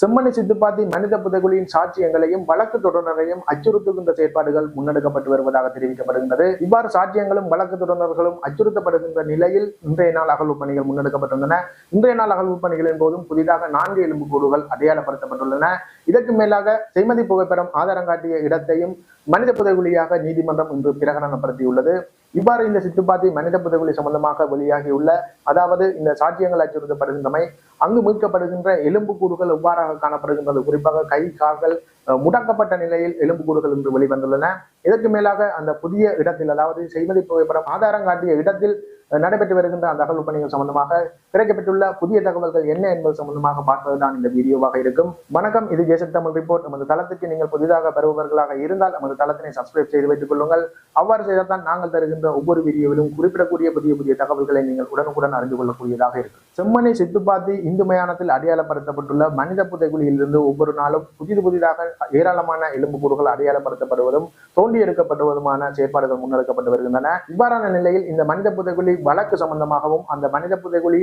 செம்மணி சித்துப்பாத்தி மனித புதைகுழியின் சாட்சியங்களையும் வழக்கு தொடர்நரையும் அச்சுறுத்துகின்ற செயற்பாடுகள் முன்னெடுக்கப்பட்டு வருவதாக தெரிவிக்கப்படுகின்றது. இவ்வாறு சாட்சியங்களும் வழக்கு தொடர்நர்களும் அச்சுறுத்தப்படுகின்ற நிலையில் இன்றைய நாள் அகழ்வு பணிகள் முன்னெடுக்கப்பட்டுள்ளன. இன்றைய நாள் அகழ்வு பணிகளின் போதும் புதிதாக நான்கு எலும்புக்கூடுகள் அடையாளப்படுத்தப்பட்டுள்ளன. இதற்கு மேலாக செய்மதி புகைப்படம் ஆதாரம் காட்டிய இடத்தையும் மனித புதைகுழியாக நீதிமன்றம் இன்று பிரகடனப்படுத்தியுள்ளது. இவ்வாறு இந்த சித்துப்பாத்தி மனித புதைகுழி சம்பந்தமாக வெளியாகியுள்ள அதாவது இந்த சாட்சியங்கள் அச்சுறுத்தப்படுகின்றமை அங்கு மீட்கப்படுகின்ற எலும்புக்கூடுகள் எவ்வாறாக காணப்படுகின்றது? குறிப்பாக கை கால்கள் முடக்கப்பட்ட நிலையில் எலும்புக்கூடுகள் இன்று வெளிவந்துள்ளன. இதற்கு மேலாக அந்த புதிய இடத்தில் அதாவது செய்மதி புகைப்படம் ஆதாரம் காட்டிய இடத்தில் நடைபெற்று வருகின்ற அந்த அகழ்வு பணிகள் சம்பந்தமாக கிடைக்கப்பட்டுள்ள புதிய தகவல்கள் என்ன என்பது சம்பந்தமாக பார்ப்பதுதான் இந்த வீடியோவாக இருக்கும். வணக்கம் இது ஜெசக் தமிழ் ரிப்போர்ட் நமது தளத்துக்கு நீங்கள் புதிதாக பெறுபவர்களாக இருந்தால் நமது தளத்தினை சப்ஸ்கிரைப் செய்து வைத்துக் கொள்ளுங்கள். அவ்வாறு செய்தால் நாங்கள் தருகின்ற ஒவ்வொரு வீடியோவிலும் குறிப்பிடக்கூடிய புதிய புதிய தகவல்களை நீங்கள் உடனுக்குடன் அறிந்து கொள்ளக்கூடியதாக இருக்கும். செம்மனை சித்துப்பாத்தி இந்து மயானத்தில் அடையாளப்படுத்தப்பட்டுள்ள மனித புதைக்குழியிலிருந்து ஒவ்வொரு நாளும் புதிது புதிதாக ஏராளமான எலும்புக்கூடுகள் அடையாளப்படுத்தப்படுவதும் தோண்டி எடுக்கப்படுவதுமான செயற்பாடுகள் முன்னெடுக்கப்பட்டு வருகின்றன. இவ்வாறான நிலையில் இந்த மனித புதைகுழி வழக்கு சம்பந்தமாகவும் அந்த மனித புதைகுழி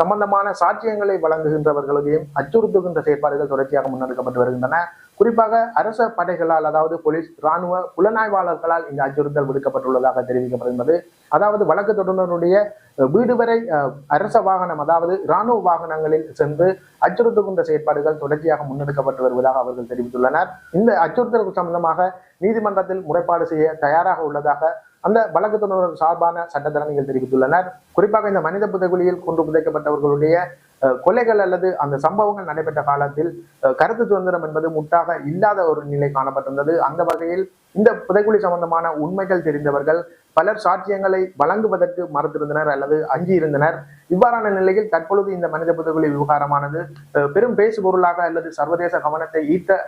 சம்பந்தமான சாட்சியங்களை வழங்குகின்றவர்களையும் அச்சுறுத்துகின்ற செயற்பாடுகள் தொடர்ச்சியாக முன்னெடுக்கப்பட்டு வருகின்றன. குறிப்பாக அரச படைகளால் அதாவது போலீஸ் இராணுவ புலனாய்வாளர்களால் இந்த அச்சுறுத்தல் விடுக்கப்பட்டுள்ளதாக தெரிவிக்கப்படுகின்றது. அதாவது வழக்கு தொடர்புடைய வீடு வரை அரச வாகனம் அதாவது இராணுவ வாகனங்களில் சென்று அச்சுறுத்துகின்ற செயற்பாடுகள் தொடர்ச்சியாக முன்னெடுக்கப்பட்டு வருவதாக அவர்கள் தெரிவித்துள்ளனர். இந்த அச்சுறுத்தல் சம்பந்தமாக நீதிமன்றத்தில் முறைப்பாடு செய்ய தயாராக உள்ளதாக அந்த வழக்கு தொடர்பு சார்பான சட்டத்தரணிகள் தெரிவித்துள்ளனர். குறிப்பாக இந்த மனித புதைகுழியில் கொண்டு புதைக்கப்பட்டவர்களுடைய கொலைகள் அல்லது அந்த சம்பவங்கள் நடைபெற்ற காலத்தில் கருத்து சுதந்திரம் என்பது முட்டாக இல்லாத ஒரு நிலை காணப்பட்டிருந்தது. அந்த வகையில் இந்த புதைக்குழி சம்பந்தமான உண்மைகள் தெரிந்தவர்கள் பலர் சாட்சியங்களை வழங்குவதற்கு மறுத்திருந்தனர் அல்லது அஞ்சி இருந்தனர் இவ்வாறான நிலையில் தற்பொழுது இந்த மனித புதைக்குழி விவகாரமானது பெரும் பேசு பொருளாக அல்லது சர்வதேச கவனத்தை ஈர்த்த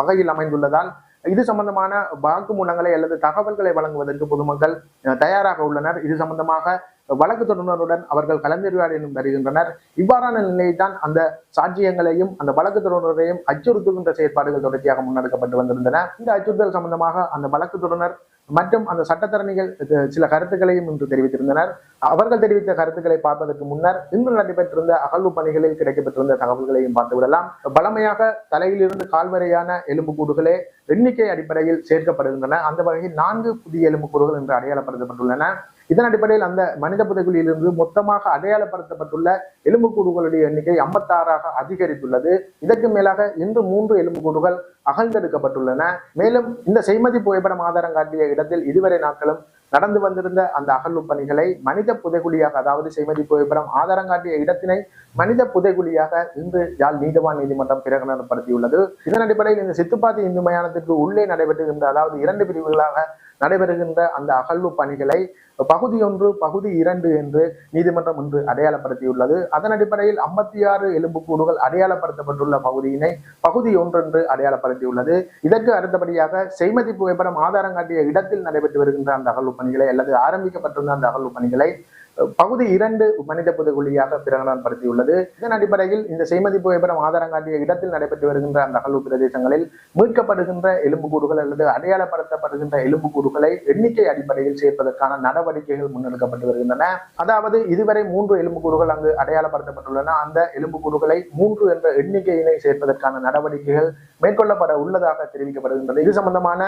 வகையில் அமைந்துள்ளதால் இது சம்பந்தமான வாக்குமூலங்களை அல்லது தகவல்களை வழங்குவதற்கு பொதுமக்கள் தயாராக உள்ளனர். இது சம்பந்தமாக வழக்கு தொடர்புடன் அவர்கள் கலந்துரையாடலும் வருகின்றனர். இவ்வாறான நிலையில்தான் அந்த சாட்சியங்களையும் அந்த வழக்கு தொடர்புடையும் அச்சுறுத்துகின்ற செயற்பாடுகள் தொடர்ச்சியாக முன்னெடுக்கப்பட்டு வந்திருந்தன. இந்த அச்சுறுத்தல் சம்பந்தமாக அந்த வழக்கு தொடர்னர் மற்றும் அந்த சட்டத்தரணிகள் சில கருத்துக்களையும் இன்று தெரிவித்திருந்தனர். அவர்கள் தெரிவித்த கருத்துக்களை பார்ப்பதற்கு முன்னர் இன்று நடைபெற்றிருந்த அகழ்வு பணிகளில் கிடைக்கப்பட்டிருந்த தகவல்களையும் பார்த்துவிடலாம். பலமையாக தலையிலிருந்து கால்வரையான எலும்புக்கூடுகளே எண்ணிக்கை அடிப்படையில் சேர்க்கப்படுகின்றன. அந்த வகையில் நான்கு புதிய எலும்புக்கூடுகள் இன்று அடையாளப்படுத்தப்பட்டுள்ளன. இதன் அடிப்படையில் அந்த மனித புதைக்குழியிலிருந்து மொத்தமாக அடையாளப்படுத்தப்பட்டுள்ள எலும்புக்கூடுகளுடைய எண்ணிக்கை ஐம்பத்தாறாக அதிகரித்துள்ளது. இதற்கு மேலாக இன்று மூன்று எலும்புக்கூடுகள் அகழ்ந்தெடுக்கப்பட்டுள்ளன. மேலும் இந்த செய்மதி புகைப்படம் ஆதாரம் காட்டிய இடத்தில் இதுவரை நாட்களும் நடந்து வந்திருந்த அந்த அகழ்வு பணிகளை மனித புதைகுழியாக அதாவது செய்மதி புகைப்படம் ஆதாரம் காட்டிய இடத்தினை மனித புதைகுழியாக இன்று யாழ் நீதவான் நீதிமன்றம் பிரகடனப்படுத்தியுள்ளது. இதன் அடிப்படையில் இந்த சித்துப்பாத்தி இந்து மயானத்திற்கு உள்ளே நடைபெற்றிருந்த அதாவது இரண்டு பிரிவுகளாக நடைபெறுகின்ற அந்த அகழ்வு பணிகளை பகுதி ஒன்று பகுதி இரண்டு என்று நீதிமன்றம் இன்று அடையாளப்படுத்தியுள்ளது. அதன் அடிப்படையில் ஐம்பத்தி ஆறு எலும்புக்கூடுகள் அடையாளப்படுத்தப்பட்டுள்ள பகுதியினை பகுதி ஒன்று என்று அடையாளப்படுத்தியுள்ளது. இதற்கு அடுத்தபடியாக செய்மதி புகைப்படம் ஆதாரம் காட்டிய இடத்தில் நடைபெற்று வருகின்ற அந்த அகழ்வு பணிகளை அல்லது ஆரம்பிக்கப்பட்டிருந்த அந்த அகழ்வு பணிகளை பகுதி இரண்டு மனித புதைகுழியாக பிரகடனப்படுத்தியுள்ளது. இதன் அடிப்படையில் இந்த செய்மதி புகைப்படம் ஆதாரம் காட்டிய இடத்தில் நடைபெற்று வருகின்ற அந்த அகழ்வு பிரதேசங்களில் மீட்கப்படுகின்ற எலும்புக்கூடுகள் அல்லது அடையாளப்படுத்தப்படுகின்ற எலும்புக்கூடுகளை எண்ணிக்கை அடிப்படையில் சேர்ப்பதற்கான நடவடிக்கைகள் முன்னெடுக்கப்பட்டு வருகின்றன. அதாவது இதுவரை மூன்று எலும்புக்கூடுகள் அங்கு அடையாளப்படுத்தப்பட்டுள்ளன. அந்த எலும்புக்கூடுகளை மூன்று என்ற எண்ணிக்கையினை சேர்ப்பதற்கான நடவடிக்கைகள் மேற்கொள்ளப்பட உள்ளதாக தெரிவிக்கப்படுகின்றது. இது சம்பந்தமான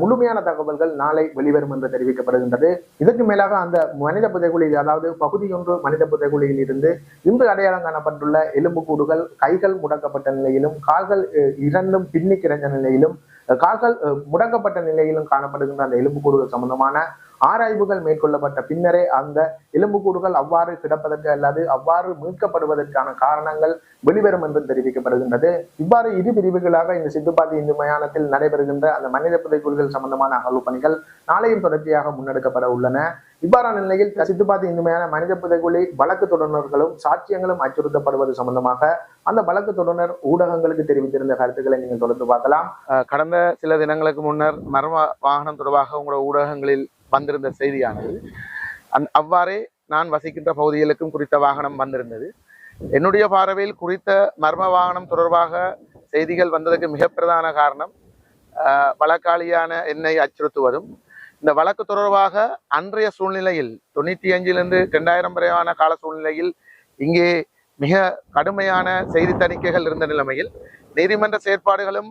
முழுமையான தகவல்கள் நாளை வெளிவரும் என்று தெரிவிக்கப்படுகின்றது. இதற்கு மேலாக அந்த மனித புதைகுழி அதாவது பகுதி ஒன்று மனித புதைகுழியில் இருந்து இன்று அடையாளம் காணப்பட்டுள்ள எலும்புக்கூடுகள் கைகள் முடக்கப்பட்ட நிலையிலும் கால்கள் இரண்டும் பின்னி கிடந்த நிலையிலும் கால்கள் முடக்கப்பட்ட நிலையிலும் காணப்படுகின்ற அந்த எலும்புக்கூடுகள் சம்பந்தமான ஆராய்வுகள் மேற்கொள்ளப்பட்ட பின்னரே அந்த எலும்புக்கூடுகள் அவ்வாறு கிடப்பதற்கு அல்லது அவ்வாறு மீட்கப்படுவதற்கான காரணங்கள் வெளிவரும் என்றும் தெரிவிக்கப்படுகின்றது. இவ்வாறு இரு பிரிவுகளாக இந்த சித்துப்பாத்தி இந்து மயானத்தில் நடைபெறுகின்ற அந்த மனித புதைக்குழிகள் சம்பந்தமான அகழ்வு பணிகள் நாளையும் தொடர்ச்சியாக முன்னெடுக்கப்பட உள்ளன. இவ்வாறான நிலையில் சித்துப்பாத்தி இந்து மனித புதைகுழி வழக்கு தொடர்நர்களும் சாட்சியங்களும் அச்சுறுத்தப்படுவது சம்பந்தமாக அந்த வழக்கு தொடர்னர் ஊடகங்களுக்கு தெரிவித்திருந்த கருத்துக்களை நீங்கள் தொடர்ந்து பார்க்கலாம். கடந்த சில தினங்களுக்கு முன்னர் மர்ம வாகனம் தொடர்பாக உங்களோட ஊடகங்களில் வந்திருந்த செய்தியானது. அந் அவ்வாறே நான் வசிக்கின்ற பகுதிகளுக்கும் குறித்த வாகனம் வந்திருந்தது. என்னுடைய பார்வையில் குறித்த மர்ம வாகனம் தொடர்பாக செய்திகள் வந்ததற்கு மிக பிரதான காரணம் வழக்காளியான என்னை அச்சுறுத்துவதும் இந்த வழக்கு தொடர்பாக அன்றைய சூழ்நிலையில் தொண்ணூற்றி அஞ்சிலிருந்து ரெண்டாயிரம் வரையான கால சூழ்நிலையில் இங்கே மிக கடுமையான செய்தி தணிக்கைகள் இருந்த நிலைமையில் நீதிமன்ற செயற்பாடுகளும்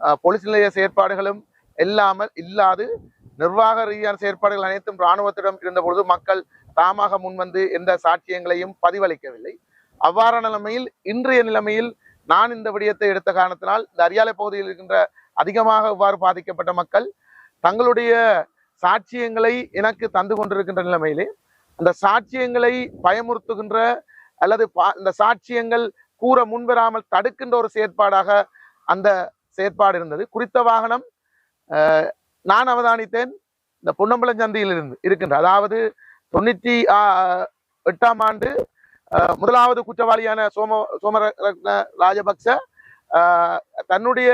பொலிஸ் போலீஸ் நிலைய செயற்பாடுகளும் இல்லாமல் இல்லாது நிர்வாக ரீதியான செயற்பாடுகள் அனைத்தும் இராணுவத்திடம் இருந்தபொழுது மக்கள் தாமாக முன்வந்து எந்த சாட்சியங்களையும் பதிவளிக்கவில்லை. அவ்வாறான நிலைமையில் இன்றைய நிலைமையில் நான் இந்த விடயத்தை எடுத்த காரணத்தினால் இந்த அரியாலை பகுதியில் இருக்கின்ற அதிகமாக இவ்வாறு பாதிக்கப்பட்ட மக்கள் தங்களுடைய சாட்சியங்களை எனக்கு தந்து கொண்டிருக்கின்ற நிலைமையிலே அந்த சாட்சியங்களை பயமுறுத்துகின்ற அல்லது பா- இந்த சாட்சியங்கள் கூற முன்வராமல் தடுக்கின்ற ஒரு செயற்பாடாக அந்த செயற்பாடு இருந்தது. குறித்த வாகனம் நான் அவதானித்தேன். இந்த பொன்னம்பலம் சந்தையில் இருந்து இருக்கின்ற அதாவது தொண்ணூற்றி எட்டாம் ஆண்டு முதலாவது குற்றவாளியான சோம சோமரத்ன ராஜபக்ச தன்னுடைய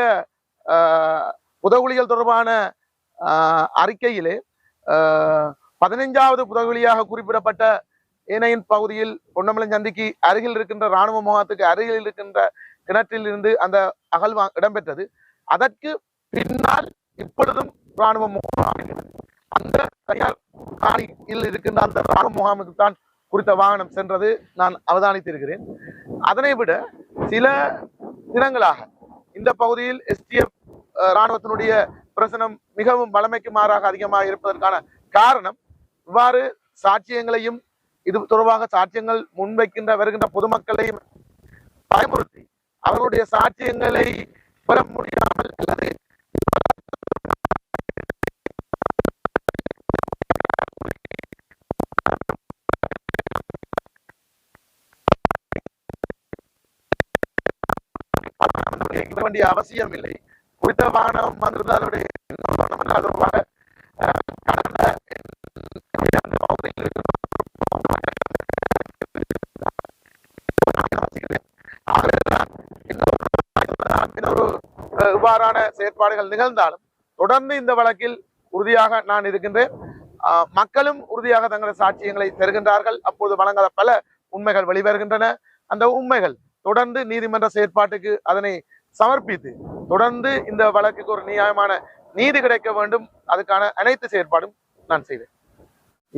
அஹ், புதகுலிகள் தொடர்பான அறிக்கையிலே பதினைஞ்சாவது புதகுலியாக குறிப்பிடப்பட்ட ஏனையின் பகுதியில் பொன்னமலை சந்திக்கு அருகில் இருக்கின்ற இராணுவ முகாத்துக்கு அருகில் இருக்கின்ற கிணற்றில் இருந்து அந்த அகழ்வு இடம்பெற்றது. அதற்கு பின்னால் இப்பொழுதும் இராணுவ முகாம் அந்த கையால் காணியில் இருக்கின்ற அந்த இராணுவ முகாமுக்கு தான் குறித்த வாகனம் சென்றது நான் அவதானித்திருக்கிறேன். அதனை விட சில தினங்களாக இந்த பகுதியில் எஸ்டிஎஃப் இராணுவத்தினுடைய பிரசனம் மிகவும் வளமைக்கு மாறாக அதிகமாக இருப்பதற்கான காரணம் இவ்வாறு சாட்சியங்களையும் இது தொடர்பாக சாட்சியங்கள் முன்வைக்கின்ற வருகின்ற பொதுமக்களையும் பயமுறுத்தி அவர்களுடைய சாட்சியங்களை பெற முடியாமல் அல்லது வேண்டிய அவசியம் இல்லை குறித்த வாகனம் வந்திருந்தால் அதனுடைய இன்னொரு வாகனம் கடந்த அந்த பகுதியில் ஒரு- இவ்வாறான செயற்பாடுகள் நிகழ்ந்தாலும் தொடர்ந்து இந்த வழக்கில் உறுதியாக நான் இருக்கின்றேன். அஹ், மக்களும் உறுதியாக தங்களது சாட்சியங்களை தருகின்றார்கள். அப்போது வழங்காத பல உண்மைகள் வெளிவருகின்றன. அந்த உண்மைகள் தொடர்ந்து நீதிமன்ற செயற்பாட்டுக்கு அதனை சமர்ப்பித்து தொடர்ந்து இந்த வழக்குக்கு ஒரு நியாயமான நீதி கிடைக்க வேண்டும். அதுக்கான அனைத்து செயற்பாடும் நான் செய்வேன்.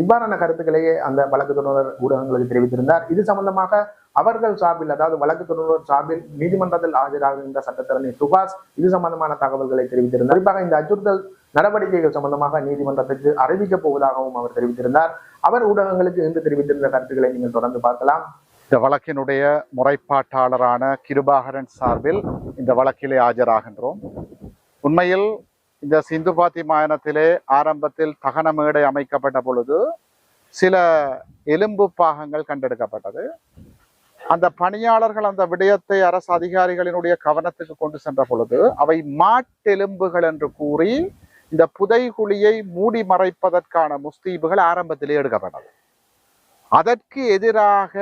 இவ்வாறான கருத்துக்களையே அந்த வழக்கு தொடர் ஊடகங்களுக்கு தெரிவித்திருந்தார். இது சம்பந்தமாக அவர்கள் சார்பில் அதாவது வழக்கு தொடர்பர் சார்பில் நீதிமன்றத்தில் ஆஜராகின்ற சட்டத்தரணி சுபாஷ் இது சம்பந்தமான தகவல்களை தெரிவித்திருந்தார். குறிப்பாக இந்த அச்சுறுத்தல் நடவடிக்கைகள் சம்பந்தமாக நீதிமன்றத்திற்கு அறிவிக்கப் போவதாகவும் அவர் தெரிவித்திருந்தார். அவர் ஊடகங்களுக்கு இன்று தெரிவித்திருந்த கருத்துக்களை நீங்கள் தொடர்ந்து பார்க்கலாம். இந்த வழக்கினுடைய முறைப்பாட்டாளரான கிருபாகரன் சார்பில் இந்த வழக்கிலே ஆஜராகின்றோம். உண்மையில் இந்த சிந்து பாத்தி மாயனத்திலே ஆரம்பத்தில் தகன மேடை அமைக்கப்பட்ட பொழுது சில எலும்பு பாகங்கள் கண்டெடுக்கப்பட்டது. அந்த பணியாளர்கள் அந்த விடயத்தை அரசு அதிகாரிகளினுடைய கவனத்துக்கு கொண்டு சென்ற பொழுது அவை மாட்டெலும்புகள் என்று கூறி இந்த புதைகுழியை மூடி மறைப்பதற்கான முஸ்தீபுகள் ஆரம்பத்திலே எடுக்கப்பட்டது. அதற்கு எதிராக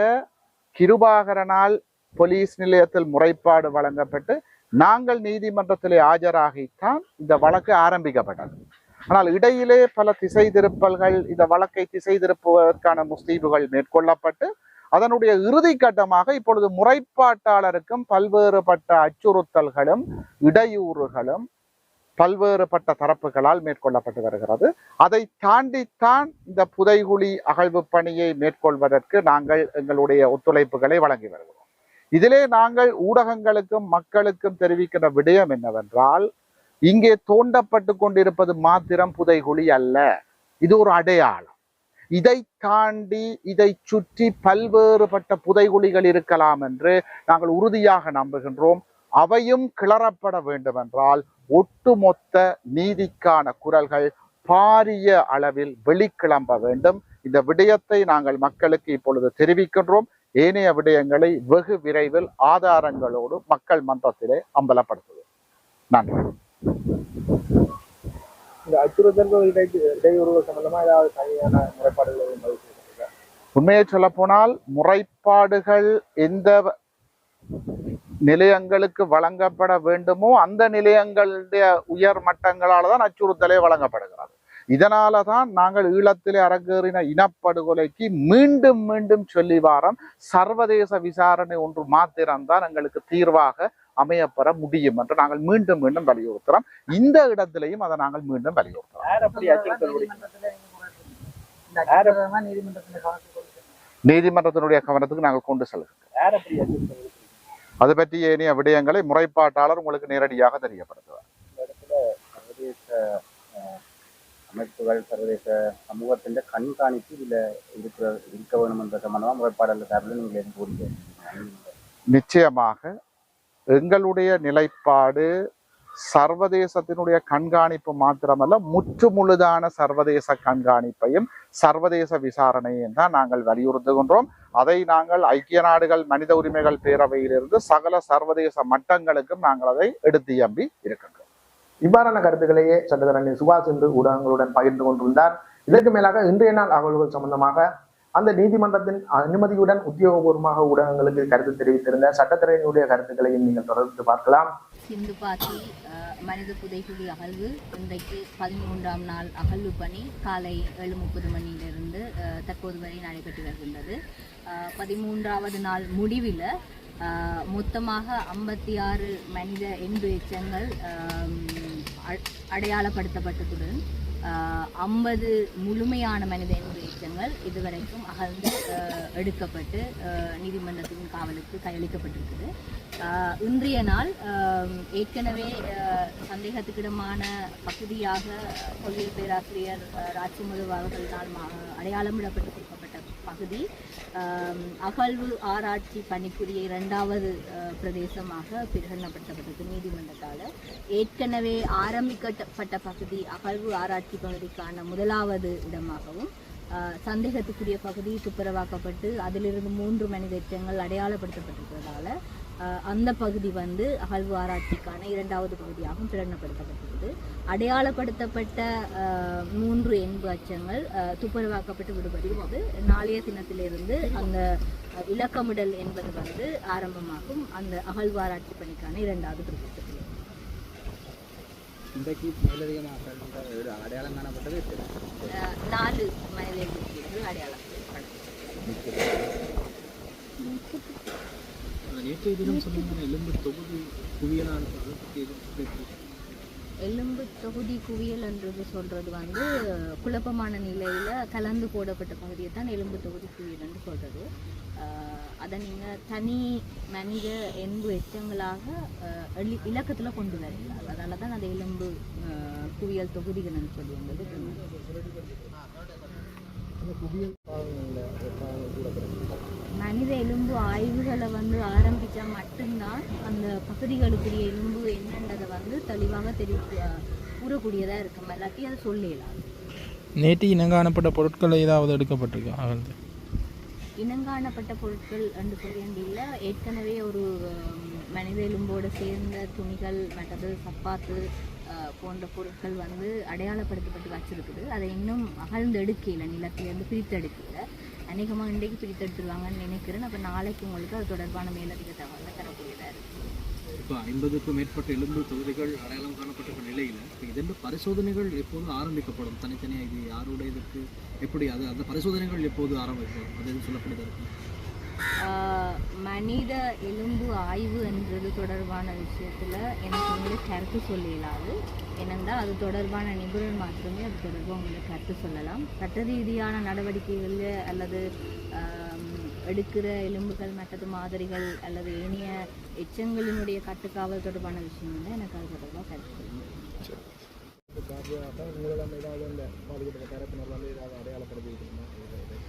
கிருபாகரனால் போலீஸ் நிலையத்தில் முறைப்பாடு வழங்கப்பட்டு நாங்கள் நீதிமன்றத்திலே ஆஜராகித்தான் இந்த வழக்கு ஆரம்பிக்கப்பட்டது. ஆனால் இடையிலே பல திசை திருப்பல்கள் இந்த வழக்கை திசை திருப்புவதற்கான முஸ்தீபுகள் மேற்கொள்ளப்பட்டு அதனுடைய இறுதி கட்டமாக இப்பொழுது முறைப்பாட்டாளருக்கும் பல்வேறுபட்ட அச்சுறுத்தல்களும் இடையூறுகளும் பல்வேறுபட்ட தரப்புகளால் மேற்கொள்ளப்பட்டு வருகிறது. அதை தாண்டித்தான் இந்த புதைகுழி அகழ்வு பணியை மேற்கொள்வதற்கு நாங்கள் எங்களுடைய ஒத்துழைப்புகளை வழங்கி வருகிறோம். இதிலே நாங்கள் ஊடகங்களுக்கும் மக்களுக்கும் தெரிவிக்கிற விடயம் என்னவென்றால் இங்கே தோண்டப்பட்டு கொண்டிருப்பது மாத்திரம் புதைகுழி அல்ல இது ஒரு அடையாளம். இதை தாண்டி இதை சுற்றி பல்வேறுபட்ட புதைகுழிகள் இருக்கலாம் என்று நாங்கள் உறுதியாக நம்புகின்றோம். அவையும் கிளறப்பட வேண்டுமென்றால் ஒட்டுமொத்த நீதிக்கான குரல்கள் பாரிய அளவில் வெளிக்கிளம்ப வேண்டும். இந்த விடயத்தை நாங்கள் மக்களுக்கு இப்பொழுது தெரிவிக்கின்றோம். ஏனைய விடயங்களை வெகு விரைவில் ஆதாரங்களோடு மக்கள் மன்றத்திலே அம்பலப்படுத்துவோம். நன்றி. இந்த அச்சுறுத்தல்கள் இடை இடையூறுகள் சம்பந்தமா ஏதாவது தனியான முறைப்பாடுகளை? உண்மையை சொல்ல போனால் முறைப்பாடுகள் எந்த நிலையங்களுக்கு வழங்கப்பட வேண்டுமோ அந்த நிலையங்களுடைய உயர் மட்டங்களால தான் அச்சுறுத்தலே வழங்கப்படுகிறது. இதனால தான் நாங்கள் ஈழத்திலே அரங்கேறின இனப்படுகொலைக்கு மீண்டும் மீண்டும் சொல்லி வாரம் சர்வதேச விசாரணை ஒன்று மாத்திரம்தான் எங்களுக்கு தீர்வாக அமையப்பெற முடியும் என்று நாங்கள் மீண்டும் மீண்டும் வலியுறுத்துறோம். இந்த இடத்திலையும் அதை நாங்கள் மீண்டும் வலியுறுத்துறோம். நீதிமன்றத்தினுடைய கவனத்துக்கு நாங்கள் கொண்டு செல்கிறோம். அது பற்றி ஏனைய விடயங்களை முறைப்பாட்டாளர் உங்களுக்கு நேரடியாக தெரியப்படுத்துவார். சர்வதேச அமைப்புகள் சர்வதேச சமூகத்தின் கண்காணிப்பு இதுல இருக்கிற இருக்க வேணும் என்ற சம்பந்தமா முறைப்பாடல் தரல நீங்க எதுவும் நிச்சயமாக எங்களுடைய நிலைப்பாடு சர்வதேசத்தினுடைய கண்காணிப்பு மாத்திரமல்ல முற்றுமுழுதான சர்வதேச கண்காணிப்பையும் சர்வதேச விசாரணையும் தான் நாங்கள் வலியுறுத்துகின்றோம். அதை நாங்கள் ஐக்கிய நாடுகள் மனித உரிமைகள் பேரவையிலிருந்து சகல சர்வதேச மட்டங்களுக்கும் நாங்கள் அதை எடுத்து எம்பி இருக்கின்றோம். இவ்வாறான கருத்துக்களையே சட்டத்தரணி சுபாஷ் என்று ஊடகங்களுடன் பகிர்ந்து கொண்டிருந்தார். இதற்கு மேலாக இன்றைய நாள் அகவல்கள் சம்பந்தமாக அந்த நீதிமன்றத்தின் அனுமதியுடன் உத்தியோகபூர்வமாக ஊடகங்களுக்கு கருத்து தெரிவித்திருந்த சட்டத்துறையினுடைய கருத்துக்களையும் நீங்கள் தொடர்ந்து பார்க்கலாம். சிந்து பாத்தி மனித புதைகுழி அகழ்வு இன்றைக்கு பதிமூன்றாம் நாள் அகழ்வு பணி காலை ஏழு முப்பது மணியிலிருந்து தற்போது வரை நடைபெற்று வருகின்றது. பதிமூன்றாவது நாள் முடிவில் மொத்தமாக ஐம்பத்தி ஆறு மனித எண்பு எச்சங்கள் அ- அடையாளப்படுத்தப்பட்டதுடன் ஐம்பது முழுமையான மனித எண்பு எச்சங்கள் இதுவரைக்கும் அகழ்ந்து எடுக்கப்பட்டு நீதிமன்றத்தின் காவலுக்கு கையளிக்கப்பட்டிருக்குது இன்றைய நாள் ஏற்கனவே சந்தேகத்துக்கிடமான பகுதியாக தொழில் பேராசிரியர் ஆஹ், அவர்களால் மா- அடையாளமிடப்பட்டு கொடுக்கப்பட்ட பகுதி. அகழ்வு ஆராய்ச்சி பணிக்குரிய இரண்டாவது பிரதேசமாக பிரகடனப்படுத்தப்பட்டது நீதிமன்றத்தால். ஏற்கனவே ஆரம்பிக்கப்பட்ட பகுதி அகழ்வு ஆராய்ச்சி பகுதிக்கான முதலாவது இடமாகவும் சந்தேகத்துக்குரிய பகுதி துப்புரவாக்கப்பட்டு அதிலிருந்து மூன்று மனித எச்சங்கள் அடையாளப்படுத்தப்பட்டிருக்கிறதால அந்த பகுதி வந்து அகழ்வு ஆராய்ச்சிக்கான இரண்டாவது பகுதியாகவும் பிரகடனப்படுத்தப்பட்டுள்ளது அடையாளப்படுத்தப்பட்ட மூன்று எண்பு அச்சங்கள் துப்புரவாக்கப்பட்டு துப்புரவாக்கப்பட்டு போது நாளைய தினத்திலிருந்து அந்த இலக்கமிடல் என்பது வந்து ஆரம்பமாகும். அந்த அகழ்வாராய்ச்சி பணிக்கான இரண்டாவது பிரதேசத்தில் இன்றைக்கு மேலதிகமாக அடையாளம் காணப்பட்டது ஆஹ், நாலு மனித எண்புகள் அடையாளம் நேற்றைய தினம் சொன்னீங்க எலும்பு தொகுதி குவியலான அதை பற்றி எதுவும் பேசுறீங்க? எலும்பு தொகுதி குவியல் என்றது சொல்கிறது வந்து குழப்பமான நிலையில் கலந்து போடப்பட்ட பகுதியை தான் எலும்பு தொகுதி குவியல் என்று சொல்றது. அதை நீங்கள் தனி மனித எண்பு எச்சங்களாக எளி இலக்கத்தில் கொண்டு வரீங்க. அதனால தான் அது எலும்பு குவியல் தொகுதிகள்னு சொல்லி வந்தது மனித எலும்பு ஆய்வுகளை வந்து ஆரம்பிச்சா மட்டும்தான் அந்த பகுதிகளுக்குரிய எலும்பு என்னன்றதை வந்து தெளிவாக தெரி கூறக்கூடியதா இருக்கும் இல்லாட்டி அதை சொல்லலாம் நேற்று இனங்காணப்பட்ட பொருட்கள் ஏதாவது எடுக்கப்பட்டிருக்கு? அகழ்ந்து. இனங்காணப்பட்ட பொருட்கள் என்று சொல்ல வேண்டியில்ல ஏற்கனவே ஒரு மனித எலும்போடு சேர்ந்த துணிகள் மற்றது சப்பாத்து போன்ற பொருட்கள் வந்து அடையாளப்படுத்தப்பட்டு வச்சிருக்குது. அதை இன்னும் அகழ்ந்து எடுக்கல நிலத்திலேருந்து பிரித்தெடுக்கல. அநேகமாக இன்றைக்கு பிரித்து எடுத்துருவாங்கன்னு நினைக்கிறேன். அப்போ நாளைக்கு உங்களுக்கு அது தொடர்பான மேலதிக தகவலை தரக்கூடியதாக இருக்குது இப்போ ஐம்பதுக்கும் மேற்பட்ட எலும்பு தொகுதிகள் அடையாளம் காணப்பட்ட நிலையில் இப்போ இதென்று பரிசோதனைகள் எப்போது ஆரம்பிக்கப்படும்? தனித்தனியாக இது யாருடைய இதற்கு? எப்படி அது அந்த பரிசோதனைகள் எப்போது ஆரம்பிக்கப்படும் அது எதுவும் சொல்லப்படுதா? மனித எலும்பு ஆய்வு என்றது தொடர்பான விஷயத்தில் எனக்கு உங்களுக்கு கருத்து சொல்ல இயலாது ஏனென்றால் அது தொடர்பான நிபுணர் மாத்திரமே அது தொடர்பாக உங்களுக்கு கருத்து சொல்லலாம். சட்ட ரீதியான நடவடிக்கைகளில் அல்லது எடுக்கிற எலும்புகள் மற்றது மாதிரிகள் அல்லது ஏனைய எச்சங்களினுடைய கட்டுக்காவல் தொடர்பான விஷயம் வந்து எனக்கு அது தொடர்பாக கருத்து சொல்ல முடியும்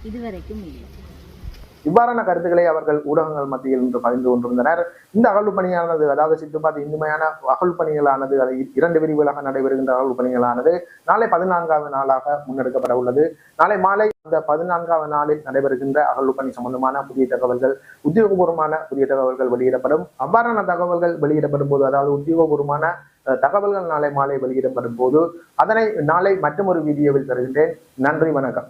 இதுவரைக்கும் இல்லை. இவ்வாறான கருத்துக்களை அவர்கள் ஊடகங்கள் மத்தியில் இன்று பகிர்ந்து கொண்டிருந்தனர். இந்த அகழ்வு பணியானது அதாவது சித்துப்பாத்தி இனிமையான அகழ்வு பணிகளானது அது இரண்டு பிரிவுகளாக நடைபெறுகின்ற அகழ்வு பணிகளானது நாளை பதினான்காவது நாளாக முன்னெடுக்கப்பட உள்ளது. நாளை மாலை அந்த பதினான்காவது நாளில் நடைபெறுகின்ற அகழ்வு பணி சம்பந்தமான புதிய தகவல்கள் உத்தியோகபூர்வமான புதிய தகவல்கள் வெளியிடப்படும். அவ்வாறான தகவல்கள் வெளியிடப்படும் போது அதாவது உத்தியோகபூர்வமான அஹ், தகவல்கள் நாளை மாலை வெளியிடப்படும் போது அதனை நாளை மற்றொரு வீடியோவில் தருகின்றேன். நன்றி வணக்கம்.